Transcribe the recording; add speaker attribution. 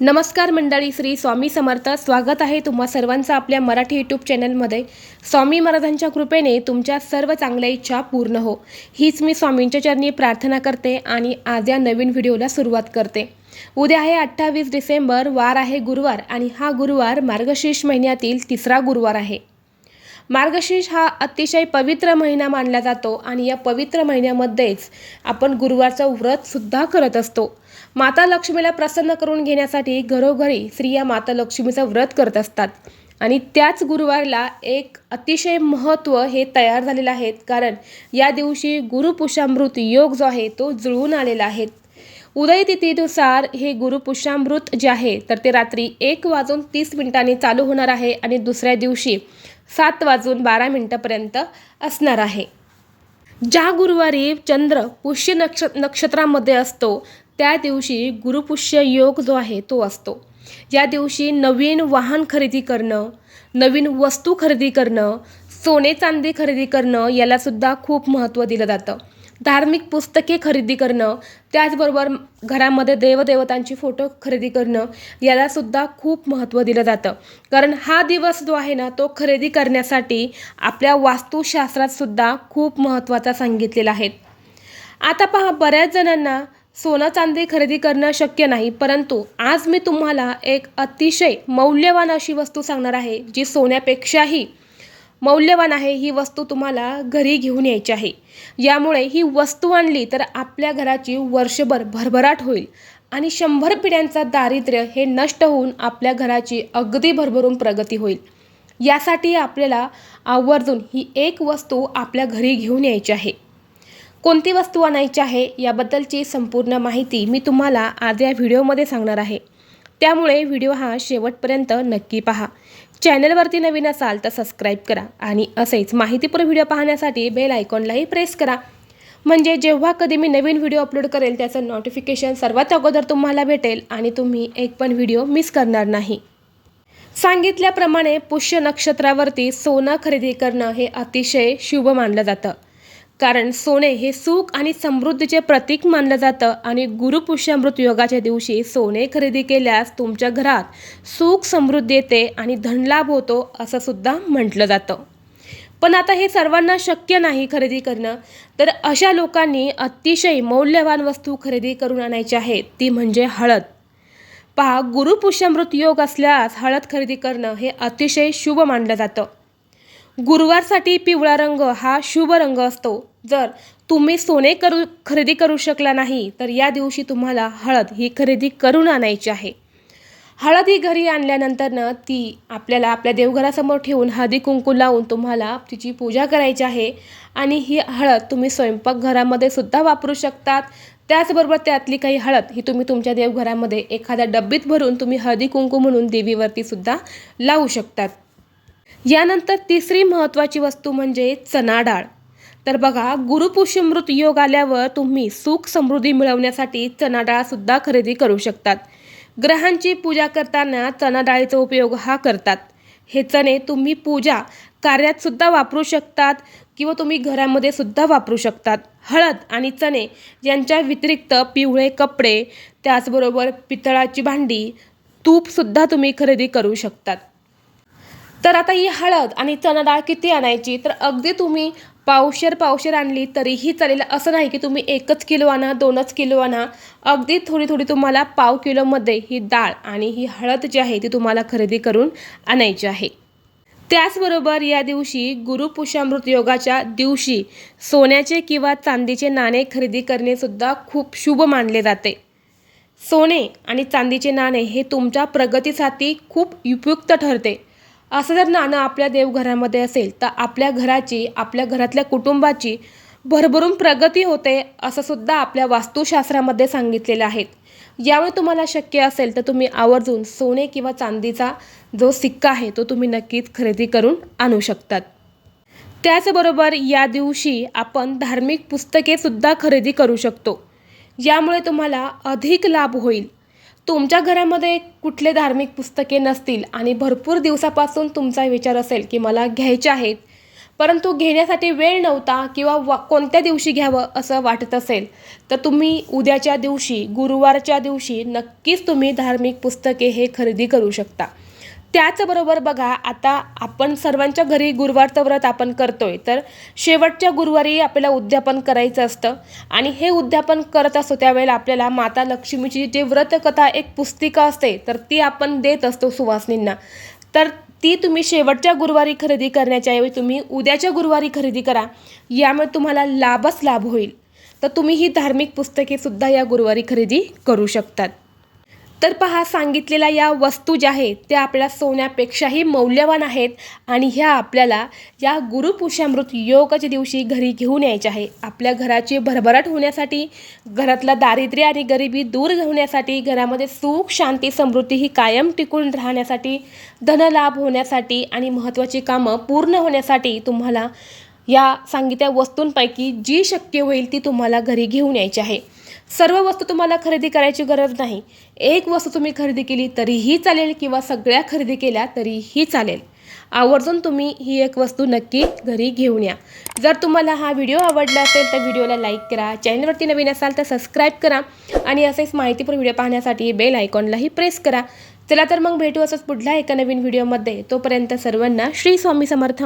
Speaker 1: नमस्कार मंडळी श्री स्वामी समर्थ. स्वागत आहे तुम्हा सर्वांचं आपल्या मराठी यूट्यूब चॅनलमध्ये. स्वामी महाराजांच्या कृपेने तुमच्या सर्व चांगल्या इच्छा पूर्ण हो. हीच मी स्वामींच्या चरणी प्रार्थना करते आणि आज या नवीन व्हिडिओला सुरुवात करते. उद्या आहे अठ्ठावीस डिसेंबर वार आहे गुरुवार आणि हा गुरुवार मार्गशीर्ष महिन्यातील तिसरा गुरुवार आहे. मार्गशीर्ष हा अतिशय पवित्र महिना मानला जातो आणि या पवित्र महिन्यामध्येच आपण गुरुवारचं व्रतसुद्धा करत असतो. माता लक्ष्मीला प्रसन्न करून घेण्यासाठी घरोघरी स्त्रिया माता लक्ष्मीचं व्रत करत असतात. आणि त्याच गुरुवारला एक अतिशय महत्त्व हे तयार झालेलं आहे. कारण या दिवशी गुरुपुषामृत योग जो आहे तो जुळून आलेला आहे. उदयतिथीनुसार हे गुरुपुष्यामृत जे आहे तर ते रात्री एक वाजून तीस मिनिटांनी चालू होणार आहे आणि दुसऱ्या दिवशी सात वाजून बारा मिनटापर्यंत असणार आहे. ज्या गुरुवारी चंद्र पुष्य नक्ष नक्षत्रामध्ये असतो त्या दिवशी गुरुपुष्य योग जो आहे तो असतो. या दिवशी नवीन वाहन खरेदी करणं नवीन वस्तू खरेदी करणं सोने चांदी खरेदी करणं यालासुद्धा खूप महत्त्व दिलं जातं. धार्मिक पुस्तके खरेदी करणं त्याचबरोबर घरामध्ये देवदेवतांची फोटो खरेदी करणं यालासुद्धा खूप महत्त्व दिलं जातं. कारण हा दिवस जो आहे ना तो खरेदी करण्यासाठी आपल्या वास्तुशास्त्रातसुद्धा खूप महत्त्वाचा सांगितलेला आहे. आता पहा बऱ्याच जणांना सोनं चांदी खरेदी करणं शक्य नाही परंतु आज मी तुम्हाला एक अतिशय मौल्यवान अशी वस्तू सांगणार आहे जी सोन्यापेक्षाही मौल्यवान आहे ही वस्तू तुम्हाला घरी घेऊन यायची आहे. यामुळे ही वस्तू आणली तर आपल्या घराची वर्षभर भरभराट होईल आणि शंभर पिढ्यांचा दारिद्र्य हे नष्ट होऊन आपल्या घराची अगदी भरभरून प्रगती होईल. यासाठी आपल्याला आवर्जून ही एक वस्तू आपल्या घरी घेऊन यायची आहे. कोणती वस्तू आणायची आहे याबद्दलची संपूर्ण माहिती मी तुम्हाला आज या व्हिडिओमध्ये सांगणार आहे. त्यामुळे व्हिडिओ हा शेवटपर्यंत नक्की पहा. चॅनलवरती नवीन असाल तर सबस्क्राईब करा आणि असेच माहितीपूर्ण व्हिडिओ पाहण्यासाठी बेल आयकॉनलाही प्रेस करा. म्हणजे जेव्हा कधी मी नवीन व्हिडिओ अपलोड करेल त्याचं नोटिफिकेशन सर्वात अगोदर तुम्हाला भेटेल आणि तुम्ही एक पण व्हिडिओ मिस करणार नाही. सांगितल्याप्रमाणे पुष्य नक्षत्रावरती सोनं खरेदी करणं हे अतिशय शुभ मानलं जातं. कारण सोने हे सुख आणि समृद्धीचे प्रतीक मानलं जातं आणि गुरुपुष्यामृत योगाच्या दिवशी सोने खरेदी केल्यास तुमच्या घरात सुख समृद्धी येते आणि धनलाभ होतो असं सुद्धा म्हटलं जातं. पण आता हे सर्वांना शक्य नाही खरेदी करणं. तर अशा लोकांनी अतिशय मौल्यवान वस्तू खरेदी करून आणायची आहे ती म्हणजे हळद. पहा गुरुपुष्यामृत योग असल्यास हळद खरेदी करणं हे अतिशय शुभ मानलं जातं. गुरुवारसाठी पिवळा रंग हा शुभ रंग असतो. जर तुम्ही सोने करू खरेदी करू शकला नाही तर या दिवशी तुम्हाला हळद ही खरेदी करून आणायची आहे. हळद ही घरी आणल्यानंतरनं ती आपल्याला आपल्या देवघरासमोर ठेवून हळदी कुंकू लावून तुम्हाला तिची पूजा करायची आहे. आणि ही हळद तुम्ही स्वयंपाकघरामध्ये सुद्धा वापरू शकतात. त्याचबरोबर त्यातली काही हळद ही तुम्ही तुमच्या देवघरामध्ये एखाद्या डब्बीत भरून तुम्ही हळदी कुंकू म्हणून देवीवरती सुद्धा लावू शकतात. यानंतर तिसरी महत्त्वाची वस्तू म्हणजे चणा डाळ तर बघा गुरुपुष्यमृत योग आल्यावर तुम्ही सुख समृद्धी मिळवण्यासाठी चणा डाळसुद्धा खरेदी करू शकतात. ग्रहांची पूजा करताना चणा डाळीचा उपयोग हा करतात. हे चणे तुम्ही पूजा कार्यात सुद्धा वापरू शकतात किंवा तुम्ही घरामध्ये सुद्धा वापरू शकतात. हळद आणि चणे यांच्या व्यतिरिक्त पिवळे कपडे त्याचबरोबर पितळाची भांडी तूपसुद्धा तुम्ही खरेदी करू शकतात. तर आता ही हळद आणि चणा डाळ किती आणायची? तर अगदी तुम्ही पावशेर पावशेर आणली तरीही चालेल. असं नाही की तुम्ही एकच किलो आणा दोनच किलो आणा. अगदी थोडी थोडी तुम्हाला पाव किलोमध्ये ही डाळ आणि ही हळद जी आहे ती तुम्हाला खरेदी करून आणायची आहे. त्याचबरोबर या दिवशी गुरुपुषामृत योगाच्या दिवशी सोन्याचे किंवा चांदीचे नाणे खरेदी करणेसुद्धा खूप शुभ मानले जाते. सोने आणि चांदीचे नाणे हे तुमच्या प्रगतीसाठी खूप उपयुक्त ठरते. असं जर नाणं आपल्या देवघरामध्ये असेल तर आपल्या घराची आपल्या घरातल्या कुटुंबाची भरभरून प्रगती होते असं सुद्धा आपल्या वास्तुशास्त्रामध्ये सांगितलेलं आहे. यामुळे तुम्हाला शक्य असेल तर तुम्ही आवर्जून सोने किंवा चांदीचा जो सिक्का आहे तो तुम्ही नक्कीच खरेदी करून आणू शकतात. त्याचबरोबर या दिवशी आपण धार्मिक पुस्तकेसुद्धा खरेदी करू शकतो. यामुळे तुम्हाला अधिक लाभ होईल. तुमच्या घरामध्ये कुठले धार्मिक पुस्तके नसतील आणि भरपूर दिवसापासून तुमचा विचार असेल की मला घ्यायचे आहेत परंतु घेण्यासाठी वेळ नव्हता किंवा वा कोणत्या दिवशी घ्यावं असं वाटत असेल तर तुम्ही उद्याच्या दिवशी गुरुवारच्या दिवशी नक्कीच तुम्ही धार्मिक पुस्तके हे खरेदी करू शकता. त्याचबरोबर बघा आता आपण सर्वांच्या घरी गुरुवारचं व्रत आपण करतोय तर शेवटच्या गुरुवारी आपल्याला उद्यापन करायचं असतं आणि हे उद्यापन करत असतो त्यावेळेला आपल्याला माता लक्ष्मीची जे व्रतकथा एक पुस्तिका असते तर ती आपण देत असतो सुवासिनींना. तर ती तुम्ही शेवटच्या गुरुवारी खरेदी करण्याच्या ऐवजी तुम्ही उद्याच्या गुरुवारी खरेदी करा यामुळे तुम्हाला लाभच लाभ होईल. तर तुम्ही ही धार्मिक पुस्तकेसुद्धा या गुरुवारी खरेदी करू शकतात. तर पहा सांगितलेल्या या वस्तू ज्या आहेत त्या आपल्या सोन्यापेक्षाही मौल्यवान आहेत आणि ह्या आपल्याला या गुरुपुष्यामृत योगाच्या दिवशी घरी घेऊन यायच्या आहे. आपल्या घराची भरभराट होण्यासाठी घरातला दारिद्र्य आणि गरिबी दूर होण्यासाठी घरामध्ये सुख शांती समृद्धी ही कायम टिकून राहण्यासाठी धनलाभ होण्यासाठी आणि महत्त्वाची कामं पूर्ण होण्यासाठी तुम्हाला या सांगितल्या वस्तूंपैकी जी शक्य होईल ती तुम्हाला घरी घेऊन यायची आहे. सर्व वस्तू तुम्हाला खरेदी करायची गरज नाही. एक वस्तू तुम्ही खरेदी केली तरीही चालेल किंवा सगळ्या खरेदी केल्या तरीही चालेल. आवर्जून तुम्ही ही एक वस्तू नक्की घरी घेऊन या. जर तुम्हाला हा व्हिडिओ आवडला असेल तर व्हिडिओला लाईक करा चॅनलवरती नवीन असाल तर सबस्क्राईब करा आणि असेच माहितीपूर्ण व्हिडिओ पाहण्यासाठी बेल आयकॉनलाही प्रेस करा. चला तर मग भेटू असंच पुढल्या एका नवीन व्हिडिओमध्ये. तोपर्यंत सर्वांना श्री स्वामी समर्थ.